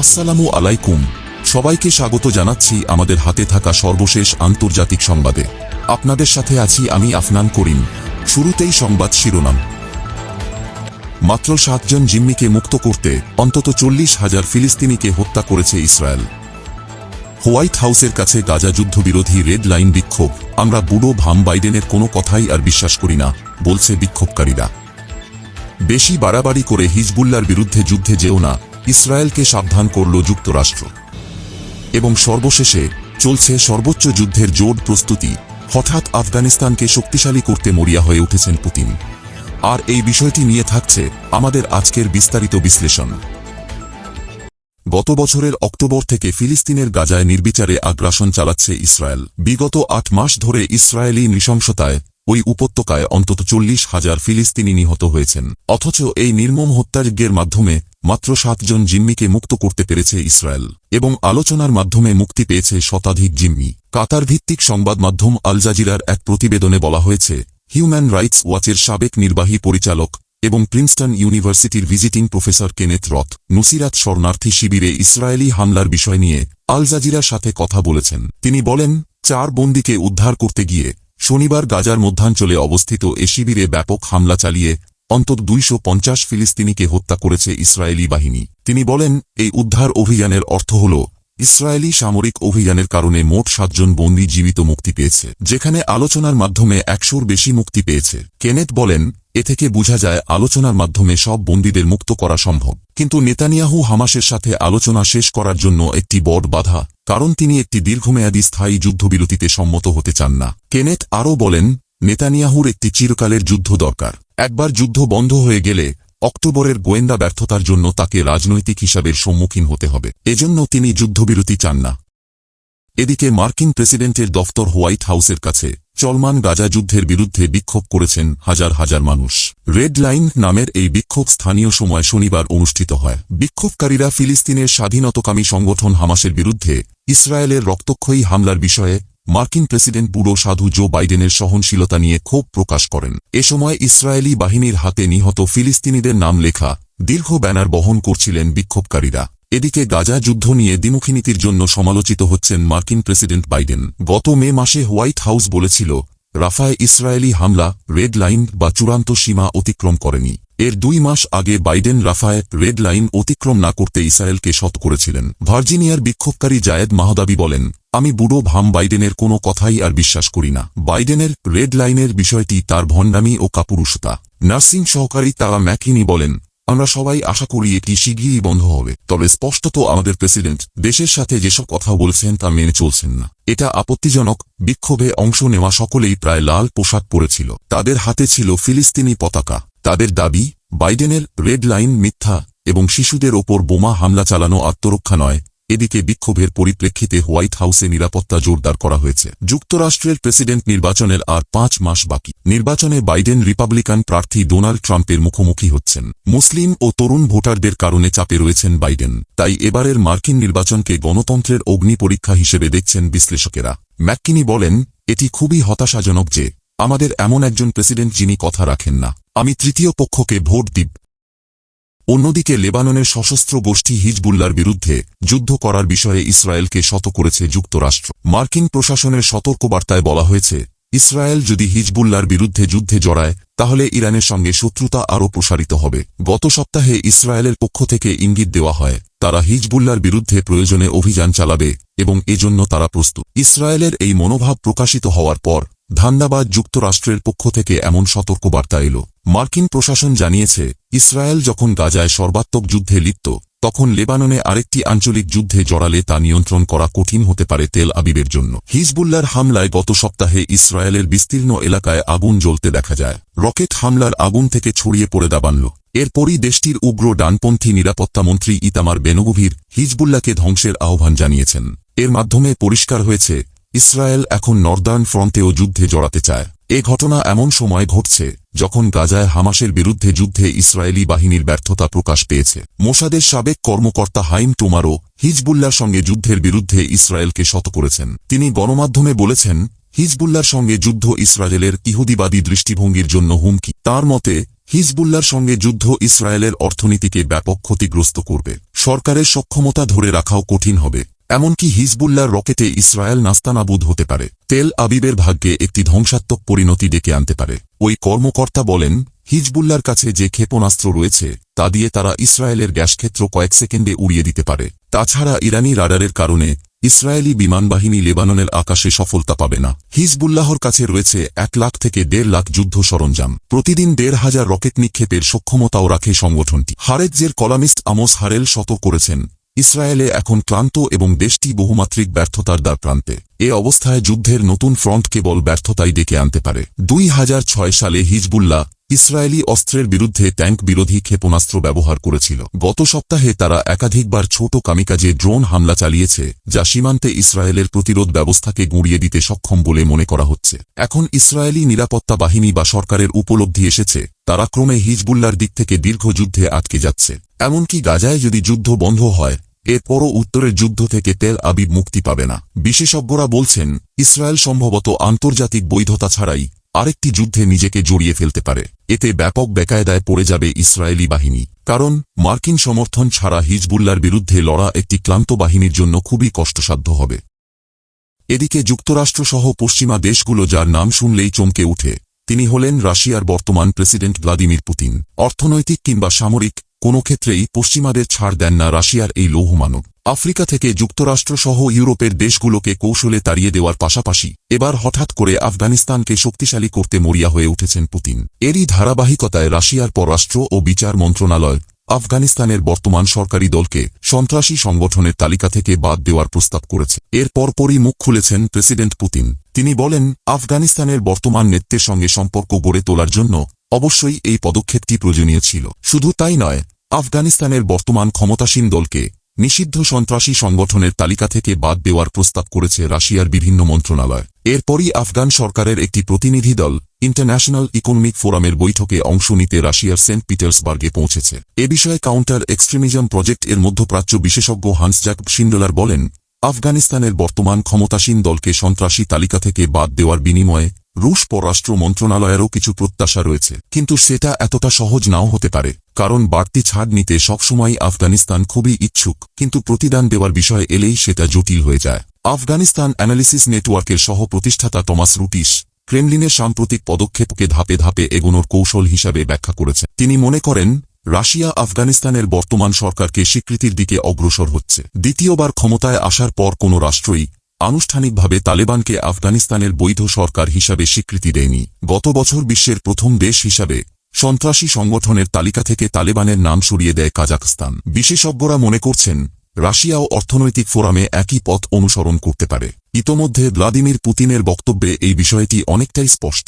আসসালামু আলাইকুম। সবাইকে স্বাগত জানাচ্ছি আমাদের হাতে থাকা সর্বশেষ আন্তর্জাতিক সংবাদে। আপনাদের সাথে আছি আমি আফনান করিম। শুরুতেই সংবাদ শিরোনাম। মাত্র সাতজন জিম্মিকে মুক্ত করতে অন্তত চল্লিশ হাজার ফিলিস্তিনিকে হত্যা করেছে ইসরায়েল। হোয়াইট হাউসের কাছে গাজা যুদ্ধবিরোধী রেড লাইন বিক্ষোভ। আমরা বুড়ো ভাম বাইডেনের কোনো কথাই আর বিশ্বাস করি না, বলছে বিক্ষোভকারীরা। বেশি বাড়াবাড়ি করে হিজবুল্লার বিরুদ্ধে যুদ্ধে যেও না ইসরায়েলকে সাবধান করল যুক্তরাষ্ট্র। এবং সর্বশেষে চলছে সর্বোচ্চ যুদ্ধের জোট প্রস্তুতি। হঠাৎ আফগানিস্তানকে শক্তিশালী করতে মরিয়া হয়ে উঠেছেন পুতিন। আর এই বিষয়টি নিয়ে থাকছে আমাদের আজকের বিস্তারিত বিশ্লেষণ। গত বছরের অক্টোবর থেকে ফিলিস্তিনের গাজায় নির্বিচারে আগ্রাসন চালাচ্ছে ইসরায়েল। বিগত আট মাস ধরে ইসরায়েলি নৃশংসতায় ওই উপত্যকায় অন্তত চল্লিশ হাজার ফিলিস্তিনি নিহত হয়েছেন। অথচ এই নির্মম হত্যাযজ্ঞের মাধ্যমে মাত্র সাতজন জিম্মিকে মুক্ত করতে পেরেছে ইসরায়েল, এবং আলোচনার মাধ্যমে মুক্তি পেয়েছে শতাধিক জিম্মি। কাতার ভিত্তিক সংবাদ মাধ্যম আল জাজিরার এক প্রতিবেদনে বলা হয়েছে, হিউম্যান রাইটস ওয়াচের সাবেক নির্বাহী পরিচালক এবং প্রিন্সটন ইউনিভার্সিটির ভিজিটিং প্রফেসর কেনেথ রথ, নুসিরাত শরণার্থী শিবিরে ইসরায়েলি হামলার বিষয় নিয়ে আল জাজিরার সাথে কথা বলেছেন। তিনি বলেন, চার বন্দিকে উদ্ধার করতে গিয়ে শনিবার গাজার মধ্যাঞ্চলে অবস্থিত এ শিবিরে ব্যাপক হামলা চালিয়ে অন্তত দুইশো পঞ্চাশ ফিলিস্তিনিকে হত্যা করেছে ইসরায়েলি বাহিনী। তিনি বলেন, এই উদ্ধার অভিযানের অর্থ হল, ইসরায়েলি সামরিক অভিযানের কারণে মোট সাতজন বন্দী জীবিত মুক্তি পেয়েছে, যেখানে আলোচনার মাধ্যমে একশোর বেশি মুক্তি পেয়েছে। কেনেট বলেন, এ থেকে বোঝা যায়, আলোচনার মাধ্যমে সব বন্দীদের মুক্ত করা সম্ভব। কিন্তু নেতানিয়াহু হামাসের সাথে আলোচনা শেষ করার জন্য একটি বড় বাধা, কারণ তিনি একটি দীর্ঘমেয়াদী স্থায়ী যুদ্ধবিরতিতে সম্মত হতে চান না। কেনেট আরও বলেন নেতানিয়াহুর একটি চিরকালের যুদ্ধ দরকার। একবার যুদ্ধ বন্ধ হয়ে গেলে অক্টোবরের গোয়েন্দা ব্যর্থতার জন্য তাকে রাজনৈতিক হিসাবের সম্মুখীন হতে হবে। এজন্য তিনি যুদ্ধবিরতি চান না। এদিকে মার্কিন প্রেসিডেন্টের দফতর হোয়াইট হাউসের কাছে চলমান গাজা যুদ্ধের বিরুদ্ধে বিক্ষোভ করেছেন হাজার হাজার মানুষ। রেড লাইন নামের এই বিক্ষোভ স্থানীয় সময় শনিবার অনুষ্ঠিত হয়। বিক্ষোভকারীরা ফিলিস্তিনের স্বাধীনতকামী সংগঠন হামাসের বিরুদ্ধে ইসরায়েলের রক্তক্ষয়ী হামলার বিষয়ে মার্কিন প্রেসিডেন্ট বুড়ো সাধু জো বাইডেনের সহনশীলতা নিয়ে ক্ষোভ প্রকাশ করেন। এ সময় ইসরায়েলি বাহিনীর হাতে নিহত ফিলিস্তিনিদের নাম লেখা দীর্ঘ ব্যানার বহন করছিলেন বিক্ষোভকারীরা। এদিকে গাজা যুদ্ধ নিয়ে দ্বিমুখী নীতির জন্য সমালোচিত হচ্ছেন মার্কিন প্রেসিডেন্ট বাইডেন। গত মে মাসে হোয়াইট হাউস বলেছিল, রাফায় ইসরায়েলি হামলা, রেড লাইন বা চূড়ান্ত সীমা অতিক্রম করেনি। এর দুই মাস আগে বাইডেন রাফায় রেড লাইন অতিক্রম না করতে ইসরায়েলকে শত করেছিলেন। ভার্জিনিয়ার বিক্ষোভকারী জায়েদ মাহদাবি বলেন আমি বুড়ো ভাম বাইডেনের কোনো কথাই আর বিশ্বাস করি না। বাইডেনের রেড লাইনের বিষয়টি তার ভণ্ডামি ও কাপুরুষতা। নার্সিং সহকারী তারা ম্যাকিনি বলেন, আমরা সবাই আশা করি এটি শিগগিরই বন্ধ হবে। তবে স্পষ্টত আমাদের প্রেসিডেন্ট দেশের সাথে যেসব কথা বলছেন তা মেনে চলছেন না। এটা আপত্তিজনক। বিক্ষোভে অংশ নেওয়া সকলেই প্রায় লাল পোশাক পরেছিল। তাদের হাতে ছিল ফিলিস্তিনি পতাকা। তাদের দাবি, বাইডেনের রেড লাইন মিথ্যা এবং শিশুদের ওপর বোমা হামলা চালানো আত্মরক্ষা নয়। এদিকে বিক্ষোভের পরিপ্রেক্ষিতে হোয়াইট হাউসে নিরাপত্তা জোরদার করা হয়েছে। যুক্তরাষ্ট্রের প্রেসিডেন্ট নির্বাচনের আর পাঁচ মাস বাকি। নির্বাচনে বাইডেন রিপাবলিকান প্রার্থী ডোনাল্ড ট্রাম্পের মুখোমুখি হচ্ছেন। মুসলিম ও তরুণ ভোটারদের কারণে চাপে রয়েছেন বাইডেন। তাই এবারের মার্কিন নির্বাচনকে গণতন্ত্রের অগ্নি পরীক্ষা হিসেবে দেখছেন বিশ্লেষকেরা। ম্যাককিনি বলেন, এটি খুবই হতাশাজনক যে, আমাদের এমন একজন প্রেসিডেন্ট যিনি কথা রাখেন না। আমি তৃতীয় পক্ষকে ভোট দিব। অন্যদিকে লেবাননের সশস্ত্র গোষ্ঠী হিজবুল্লার বিরুদ্ধে যুদ্ধ করার বিষয়ে ইসরায়েলকে শত করেছে যুক্তরাষ্ট্র। মার্কিন প্রশাসনের সতর্কবার্তায় বলা হয়েছে, ইসরায়েল যদি হিজবুল্লার বিরুদ্ধে যুদ্ধে জড়ায়, তাহলে ইরানের সঙ্গে শত্রুতা আরও প্রসারিত হবে। গত সপ্তাহে ইসরায়েলের পক্ষ থেকে ইঙ্গিত দেওয়া হয়, তারা হিজবুল্লার বিরুদ্ধে প্রয়োজনে অভিযান চালাবে এবং এজন্য তারা প্রস্তুত। ইসরায়েলের এই মনোভাব প্রকাশিত হওয়ার পর ধান্দাবাদ যুক্তরাষ্ট্রের পক্ষ থেকে এমন সতর্কবার্তা এল। মার্কিন প্রশাসন জানিয়েছে, ইসরায়েল যখন গাজায় সর্বাত্মক যুদ্ধে লিপ্ত, তখন লেবাননে আরেকটি আঞ্চলিক যুদ্ধে জড়ালে তা নিয়ন্ত্রণ করা কঠিন হতে পারে তেল আবিবের জন্য। হিজবুল্লার হামলায় গত সপ্তাহে ইসরায়েলের বিস্তীর্ণ এলাকায় আগুন জ্বলতে দেখা যায়। রকেট হামলার আগুন থেকে ছড়িয়ে পড়ে দাবানল এরপরই দেশটির উগ্র ডানপন্থী নিরাপত্তামন্ত্রী ইতামার বেনগভীর হিজবুল্লাকে ধ্বংসের আহ্বান জানিয়েছেন। এর মাধ্যমে পরিষ্কার হয়েছে ইসরায়েল এখন নর্দার্ন ফ্রন্টেও যুদ্ধে জড়াতে চায়। এ ঘটনা এমন সময় ঘটছে, যখন গাজায় হামাসের বিরুদ্ধে যুদ্ধে ইসরায়েলি বাহিনীর ব্যর্থতা প্রকাশ পেয়েছে। মোসাদের সাবেক কর্মকর্তা হাইম টোমারো হিজবুল্লার সঙ্গে যুদ্ধের বিরুদ্ধে ইসরায়েলকে শত করেছেন। তিনি গণমাধ্যমে বলেছেন, হিজবুল্লার সঙ্গে যুদ্ধ ইসরায়েলের ইহুদিবাদী দৃষ্টিভঙ্গির জন্য হুমকি। তার মতে, হিজবুল্লার সঙ্গে যুদ্ধ ইসরায়েলের অর্থনীতিকে ব্যাপক ক্ষতিগ্রস্ত করবে। সরকারের সক্ষমতা ধরে রাখাও কঠিন হবে। এমনকি হিজবুল্লার রকেটে ইসরায়েল নাস্তানাবুদ হতে পারে। তেল আবিবের ভাগ্যে একটি ধ্বংসাত্মক পরিণতি ডেকে আনতে পারে। ওই কর্মকর্তা বলেন হিজবুল্লার কাছে যে ক্ষেপণাস্ত্র রয়েছে, তা দিয়ে তারা ইসরায়েলের গ্যাসক্ষেত্র কয়েক সেকেন্ডে উড়িয়ে দিতে পারে। তাছাড়া ইরানি রাডারের কারণে ইসরায়েলি বিমানবাহিনী লেবাননের আকাশে সফলতা পাবে না। হিজবুল্লাহর কাছে রয়েছে এক লাখ থেকে দেড় লাখ যুদ্ধ সরঞ্জাম। প্রতিদিন দেড় হাজার রকেট নিক্ষেপের সক্ষমতাও রাখে সংগঠনটি। হারেজ্জের কলামিস্ট আমোস হারেল সতর্ক করেছেন ইসরায়েলে এখন ক্লান্ত এবং দেশটি বহুমাত্রিক ব্যর্থতার দ্বার প্রান্তে। এ অবস্থায় যুদ্ধের নতুন ফ্রন্ট কেবল ব্যর্থতাই ডেকে আনতে পারে। দুই হাজার ছয় সালে হিজবুল্লাহ ইসরায়েলি অস্ত্রের বিরুদ্ধে ট্যাঙ্ক বিরোধী ক্ষেপণাস্ত্র ব্যবহার করেছিল। গত সপ্তাহে তারা একাধিকবার ছোট কামিকাজে ড্রোন হামলা চালিয়েছে, যা সীমান্তে ইসরায়েলের প্রতিরোধ ব্যবস্থাকে গুঁড়িয়ে দিতে সক্ষম বলে মনে করা হচ্ছে। এখন ইসরায়েলি নিরাপত্তা বাহিনী বা সরকারের উপলব্ধি এসেছে, তারা ক্রমে হিজবুল্লার দিক থেকে দীর্ঘ যুদ্ধে আটকে যাচ্ছে। এমনকি গাজায় যদি যুদ্ধ বন্ধ হয় এরপরও উত্তরের যুদ্ধ থেকে তেল আবিব মুক্তি পাবে না। বিশেষজ্ঞরা বলছেন, ইসরায়েল সম্ভবত আন্তর্জাতিক বৈধতা ছাড়াই আরেকটি যুদ্ধে নিজেকে জড়িয়ে ফেলতে পারে। এতে ব্যাপক বেকায়দায় পড়ে যাবে ইসরায়েলি বাহিনী। কারণ, মার্কিন সমর্থন ছাড়া হিজবুল্লার বিরুদ্ধে লড়া একটি ক্লান্ত বাহিনীর জন্য খুবই কষ্টসাধ্য হবে। এদিকে যুক্তরাষ্ট্রসহ পশ্চিমা দেশগুলো যার নাম শুনলেই চমকে উঠে। তিনি হলেন রাশিয়ার বর্তমান প্রেসিডেন্ট ভ্লাদিমির পুতিন। অর্থনৈতিক কিংবা সামরিক, কোনো ক্ষেত্রেই পশ্চিমাদের ছাড় দেন না রাশিয়ার এই লৌহমানব। আফ্রিকা থেকে যুক্তরাষ্ট্রসহ ইউরোপের দেশগুলোকে কৌশলে তাড়িয়ে দেওয়ার পাশাপাশি, এবার হঠাৎ করে আফগানিস্তানকে শক্তিশালী করতে মরিয়া হয়ে উঠেছেন পুতিন। এরই ধারাবাহিকতায় রাশিয়ার পররাষ্ট্র ও বিচার মন্ত্রণালয়, আফগানিস্তানের বর্তমান সরকারি দলকে সন্ত্রাসী সংগঠনের তালিকা থেকে বাদ দেওয়ার প্রস্তাব করেছে। এর পরপরই মুখ খুলেছেন প্রেসিডেন্ট পুতিন। তিনি বলেন, আফগানিস্তানের বর্তমান নেতৃত্বের সঙ্গে সম্পর্ক গড়ে তোলার জন্য অবশ্যই এই পদক্ষেপটি প্রয়োজনীয় ছিল। শুধু তাই নয়, আফগানিস্তানের বর্তমান ক্ষমতাসীন দলকে নিষিদ্ধ সন্ত্রাসী সংগঠনের তালিকা থেকে বাদ দেওয়ার প্রস্তাব করেছে রাশিয়ার বিভিন্ন মন্ত্রণালয়। এরপরই আফগান সরকারের একটি প্রতিনিধি দল ইন্টারন্যাশনাল ইকোনমিক ফোরামের বৈঠকে অংশ নিতে রাশিয়ার সেন্ট পিটার্সবার্গে পৌঁছেছে। এ বিষয়ে কাউন্টার এক্সট্রিমিজম প্রজেক্ট এর মধ্যপ্রাচ্য বিশেষজ্ঞ হান্সজাক শিন্ডলার বলেন, আফগানিস্তানের বর্তমান ক্ষমতাসীন দলকে সন্ত্রাসী তালিকা থেকে বাদ দেওয়ার বিনিময়ে রুশ পররাষ্ট্র মন্ত্রণালয়েরও কিছু প্রত্যাশা রয়েছে। কিন্তু সেটা এতটা সহজ নাও হতে পারে, কারণ বাড়তি ছাড় নিতে সবসময় আফগানিস্তান খুবই ইচ্ছুক, কিন্তু প্রতিদান দেওয়ার বিষয়ে এলেই সেটা জটিল হয়ে যায়। আফগানিস্তান অ্যানালিসিস নেটওয়ার্কের সহ প্রতিষ্ঠাতা টমাস রুটিস, ক্রেমলিনের সাম্প্রতিক পদক্ষেপকে ধাপে ধাপে এগোনোর কৌশল হিসাবে ব্যাখ্যা করেছে তিনি মনে করেন, রাশিয়া আফগানিস্তানের বর্তমান সরকারকে স্বীকৃতির দিকে অগ্রসর হচ্ছে। দ্বিতীয়বার ক্ষমতায় আসার পর কোনো রাষ্ট্রই আনুষ্ঠানিকভাবে তালেবানকে আফগানিস্তানের বৈধ সরকার হিসাবে স্বীকৃতি দেয়নি। গত বছর বিশ্বের প্রথম দেশ হিসাবে সন্ত্রাসী সংগঠনের তালিকা থেকে তালেবানের নাম সরিয়ে দেয় কাজাকস্তান বিশেষজ্ঞরা মনে করছেন রাশিয়াও অর্থনৈতিক ফোরামে একই পথ অনুসরণ করতে পারে। ইতোমধ্যে ভ্লাদিমির পুতিনের বক্তব্যে এই বিষয়টি অনেকটাই স্পষ্ট।